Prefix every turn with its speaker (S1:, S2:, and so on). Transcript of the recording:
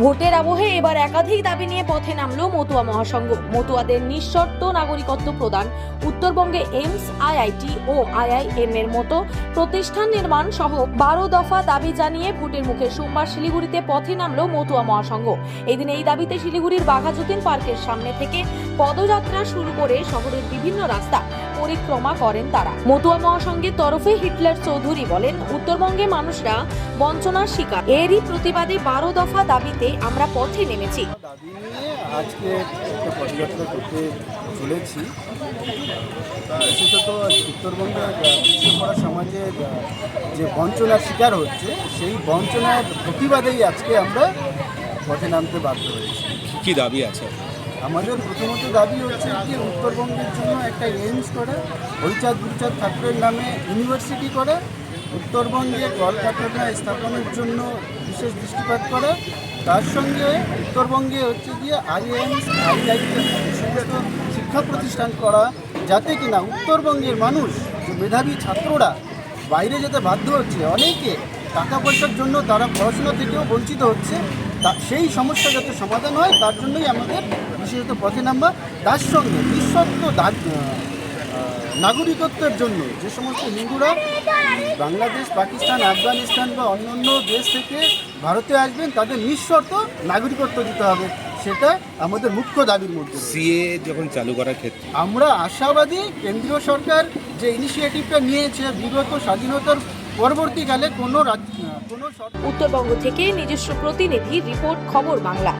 S1: ভোটের আবহে এবার একাধিক দাবি নিয়ে পথে নামলো মতুয়া মহাসংঘ। মতুয়াদের নিঃশর্ত নাগরিকত্ব প্রদান, উত্তরবঙ্গে এইমস, আইআইটি ও আইআইএম এর মতো প্রতিষ্ঠান নির্মাণ সহ বারো দফা দাবি জানিয়ে ভোটের মুখে সোমবার শিলিগুড়িতে পথে নামলো মতুয়া মহাসংঘ। এদিন এই দাবিতে শিলিগুড়ির বাঘাযতীন পার্কের সামনে থেকে পদযাত্রা শুরু করে শহরের বিভিন্ন রাস্তা পরিক্রমা করেন তারা। মতুয়া মহাসংঘের তরফে হিটলার চৌধুরী বলেন, উত্তরবঙ্গে মানুষরা বঞ্চনার শিকার। এরই প্রতিবাদে বারো দফা দাবিতে আমরা পথে নেমেছি।
S2: দাবি নিয়ে আজকে একটা পদযাত্রা করতে চলেছি। বিশেষত উত্তরবঙ্গের পিছিয়ে পড়া সমাজের যে বঞ্চনার শিকার হচ্ছে সেই বঞ্চনার প্রতিবাদেই আজকে আমরা পথে নামতে বাধ্য হয়েছি।
S3: কি দাবি আছে?
S2: আমাদের প্রথমত দাবি হচ্ছে যে উত্তরবঙ্গের জন্য একটা এইমস করে হরিচাঁদ গুরুচাঁদ ঠাকুরের নামে ইউনিভার্সিটি করে উত্তরবঙ্গে কলকারখানা স্থাপনের জন্য বিশেষ দৃষ্টিপাত করে। তার সঙ্গে উত্তরবঙ্গে হচ্ছে গিয়ে আইএমস শিক্ষা প্রতিষ্ঠান করা, যাতে কিনা উত্তরবঙ্গের মানুষ মেধাবী ছাত্ররা বাইরে যেতে বাধ্য হচ্ছে, অনেকে টাকা পয়সার জন্য তারা পড়াশোনা থেকেও বঞ্চিত হচ্ছে, তা সেই সমস্যা যাতে সমাধান হয়, তার জন্যই আমাদের বিশেষত পথে নাম্বার তার সঙ্গে নিঃশর্ত নাগরিকত্বের জন্য যে সমস্ত হিন্দুরা বাংলাদেশ পাকিস্তান আফগানিস্তান বা অন্যান্য দেশ থেকে ভারতে আসবেন তাদের নিঃশর্ত নাগরিকত্ব দিতে হবে। সেটা আমাদের মুখ্য দাবির মধ্যে।
S3: সিএ যখন চালু করার ক্ষেত্রে?
S2: আমরা আশাবাদী কেন্দ্রীয় সরকার যে ইনিশিয়েটিভটা নিয়েছে বিগত স্বাধীনতার পরবর্তীকালে কোনো কোনো
S1: উত্তরবঙ্গ থেকে নিজস্ব প্রতিনিধি রিপোর্ট খবর বাংলা।